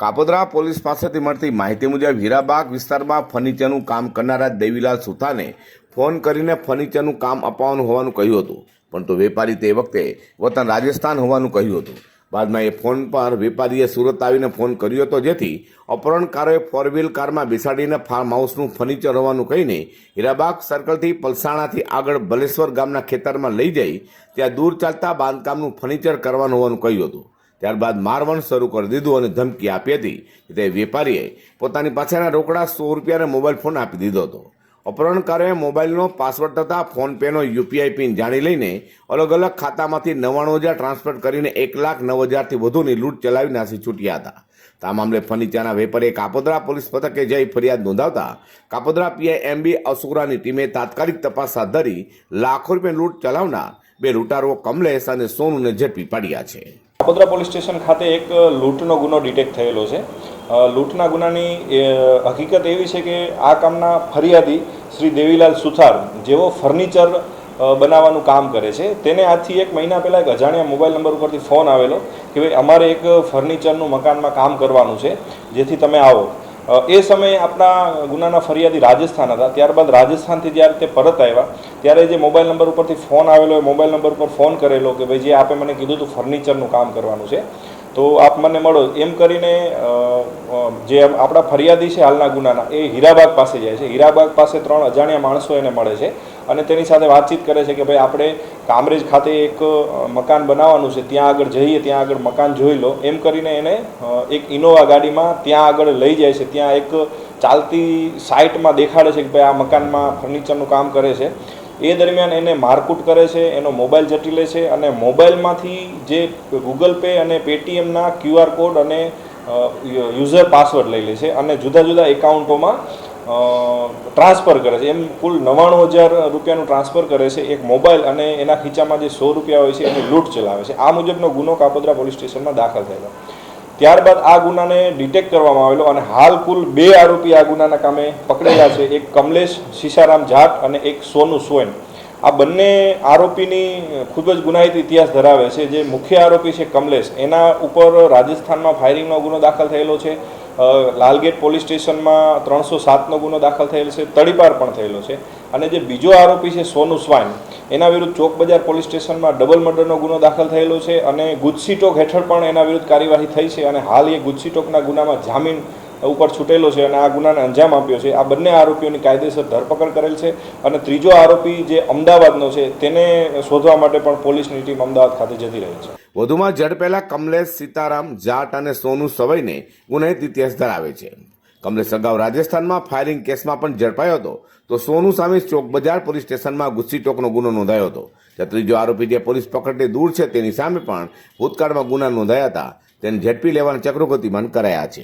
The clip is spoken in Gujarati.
કાપોદ્રા પોલીસ પાસેથી મળતી માહિતી મુજબ હીરાબાગ વિસ્તારમાં ફર્નિચરનું કામ કરનારા દેવીલાલ સુથાને ફોન કરીને ફર્નિચરનું કામ અપાવવાનું હોવાનું કહ્યું હતું. પરંતુ વેપારી તે વખતે વતન રાજસ્થાન હોવાનું કહ્યું હતું. બાદમાં એ ફોન પર વેપારીએ સુરત આવીને ફોન કર્યો હતો જેથી અપહરણકારોએ ફોર વ્હીલ કારમાં બેસાડીને ફાર્મ હાઉસનું ફર્નિચર હોવાનું કહીને હીરાબાગ સર્કલથી પલસાણાથી આગળ બલેશ્વર ગામના ખેતરમાં લઈ જઈ ત્યાં દૂર ચાલતા બાંધકામનું ફર્નિચર કરવાનું હોવાનું કહ્યું હતું. ત્યારબાદ મારવણ શરૂ કરી દીધું અને ધમકી આપી હતી. તે વેપારીએ પોતાની પાસેના રોકડા સો રૂપિયાને મોબાઈલ ફોન આપી દીધો હતો. અપહરણકારોએ મોબાઈલનો પાસવર્ડ તથા ફોનપેનો યુપીઆઈ પિન જાણી લઈને અલગ અલગ ખાતામાંથી નવ્વાણું હજાર ટ્રાન્સફર કરીને એક લાખ નવ હજારથી વધુની લૂંટ ચલાવી નાસી છૂટ્યા હતા. આ મામલે ફર્નિચરના વેપારીએ કાપોદરા પોલીસ મથકે જઈ ફરિયાદ નોંધાવતા કાપોદરા પીઆઈ એમબી અસુરાની ટીમે તાત્કાલિક તપાસ હાથ ધરી લાખો રૂપિયા લૂંટ ચલાવનાર બે લૂંટારો કમલેશ અને સોનુને ઝડપી પાડ્યા છે. કાપોદ્રા પોલીસ સ્ટેશન ખાતે એક લૂંટનો ગુનો ડિટેક્ટ થયેલો છે. લૂંટના ગુનાની હકીકત એવી છે કે આ કામના ફરિયાદી શ્રી દેવીલાલ સુથાર, જેઓ ફર્નિચર બનાવવાનું કામ કરે છે, તેને આજથી એક મહિના પહેલાં એક અજાણ્યા મોબાઈલ નંબર ઉપરથી ફોન આવેલો કે ભાઈ અમારે એક ફર્નિચરનું મકાનમાં કામ કરવાનું છે, જેથી તમે આવો. એ સમયે આપણા ગુનાના ફરિયાદી રાજસ્થાન હતા. ત્યારબાદ રાજસ્થાનથી જ્યારે તે પરત આવ્યા ત્યારે જે મોબાઈલ નંબર ઉપરથી ફોન આવેલો એ મોબાઈલ નંબર ઉપર ફોન કરેલો કે ભાઈ જે આપે મને કીધું હતું ફર્નિચરનું કામ કરવાનું છે, તો આપ મને મળો. એમ કરીને જે આપણા ફરિયાદી છે હાલના ગુનાના, એ હીરાબાગ પાસે જાય છે. હીરાબાગ પાસે ત્રણ અજાણ્યા માણસો એને મળે છે અને તેની સાથે વાતચીત કરે છે કે ભાઈ આપણે કામરેજ ખાતે એક મકાન બનાવવાનું છે, ત્યાં આગળ જઈએ, ત્યાં આગળ મકાન જોઈ લો. એમ કરીને એને એક ઇનોવા ગાડીમાં ત્યાં આગળ લઈ જાય છે. ત્યાં એક ચાલતી સાઇટમાં દેખાડે છે કે ભાઈ આ મકાનમાં ફર્નિચરનું કામ કરે છે. એ દરમિયાન એને મારકૂટ કરે છે, એનો મોબાઈલ જટી લે છે અને મોબાઈલમાંથી જે ગૂગલ પે અને પેટીએમના ક્યુઆર કોડ અને યુઝર પાસવર્ડ લઈ લે છે અને જુદા જુદા એકાઉન્ટોમાં ટ્રાન્સફર કરે છે. એમ કુલ નવ્વાણું હજાર રૂપિયાનું ટ્રાન્સફર કરે છે એક મોબાઈલ અને એના ખીચામાં જે સો રૂપિયા હોય છે એની લૂંટ ચલાવે છે. આ મુજબનો ગુનો કાપોદ્રા પોલીસ સ્ટેશનમાં દાખલ થયેલો. ત્યારબાદ આ ગુનાને ડિટેક્ટ કરવામાં આવેલો અને હાલ કુલ બે આરોપી આ ગુનાના કામે પકડેલા છે. એક કમલેશ સીસારામ જાટ અને એક સોનુ સોયન. આ બંને આરોપીની ખૂબ જ ગુનાહિત ઇતિહાસ ધરાવે છે. જે મુખ્ય આરોપી છે કમલેશ. એના ઉપર રાજસ્થાનમાં ફાયરિંગનો ગુનો દાખલ થયેલો છે. લાલગેટ પોલીસ સ્ટેશનમાં ત્રણસો સાતનો ગુનો દાખલ થયેલો છે. તડીપાર પણ થયેલો છે. અને જે બીજો આરોપી છે સોનુ સ્વાઈન એના વિરુદ્ધ ચોક બજાર પોલીસ સ્ટેશનમાં ડબલ મર્ડરનો ગુનો દાખલ થયેલો છે અને ગુજસી ટોક હેઠળ પણ એના વિરુદ્ધ કાર્યવાહી થઈ છે અને હાલ એ ગુજસી ટોકના ગુનામાં જામીન ઉપર છૂટેલો છે અને આ ગુનાને અંજામ આપ્યો છે. આ બંને આરોપીઓની કાયદેસર ધરપકડ કરેલ છે અને ત્રીજો આરોપી જે અમદાવાદનો છે તેને શોધવા માટે પણ પોલીસની ટીમ અમદાવાદ ખાતે જતી રહી છે. વધુમાં ઝડપેલા કમલેશ સીતારામ, જાટ અને સોનુ સવઈને ગુનાહિત ઇતિહાસ ધરાવે છે. કમલેશ અગાઉ રાજસ્થાનમાં ફાયરિંગ કેસમાં પણ ઝડપાયો હતો. તો સોનુ સામે ચોક બજાર પોલીસ સ્ટેશનમાં ગુસ્સી ટોકનો ગુનો નોંધાયો હતો. જ્યારે ત્રીજો આરોપી જે પોલીસ પકડને દૂર છે તેની સામે પણ ભૂતકાળમાં ગુના નોંધાયા હતા. તેને ઝડપી લેવાના ચક્રો ગતિમાન કરાયા છે.